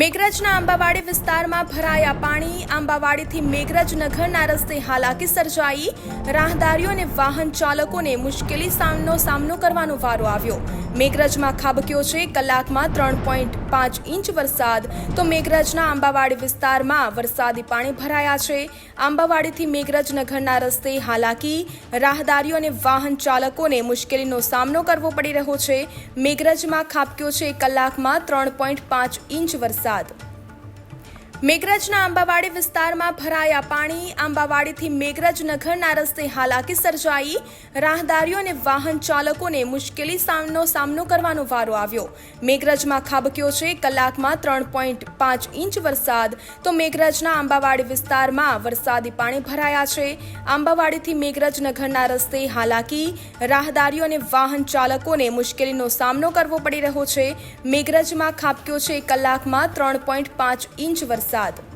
મેઘરજના આંબાવાડી વિસ્તારમાં ભરાયા પાણી, આંબાવાડીથી મેઘરજ નગરના રસ્તે હાલાકી સર્જાઈ. રાહદારીઓ અને વાહન ચાલકોને મુશ્કેલી સામનો સામનો કરવાનો વારો આવ્યો. મેઘરજમાં ખાબક્યો છે. કલાકમાં ત્રણ પોઈન્ટ પાંચ ઇંચ વરસાદ. તો મેઘરજના આંબાવાડી વિસ્તારમાં વરસાદી પાણી ભરાયા છે. આંબાવાડીથી મેઘરજ નગરના રસ્તે હાલાકી, રાહદારીઓ અને વાહન ચાલકોને મુશ્કેલીનો સામનો કરવો પડી રહ્યો છે. મેઘરજમાં ખાબક્યો છે. કલાકમાં ત્રણ પોઈન્ટ પાંચ ઇંચ વરસાદ. મેઘરજના આંબાવાડી વિસ્તારમાં ભરાયા પાણી, આંબાવાડીથી મેઘરજ નગરના રસ્તે હાલાકી સર્જાઈ. રાહદારીઓ અને વાહન ચાલકોને મુશ્કેલી સામનો સામનો કરવાનો વારો આવ્યો. મેઘરજમાં ખાબક્યો છે? કલાકમાં ત્રણ પોઈન્ટ પાંચ ઇંચ વરસાદ. તો મેઘરજના આંબાવાડી વિસ્તારમાં વરસાદી પાણી ભરાયા છે. આંબાવાડીથી મેઘરજ નગરના રસ્તે હાલાકી. રાહદારીઓ અને વાહન ચાલકોને મુશ્કેલીનો સામનો કરવો પડી રહ્યો છે. મેઘરજમાં ખાબક્યો છે? કલાકમાં ત્રણ પોઈન્ટ પાંચ ઇંચ વરસાદ. passado.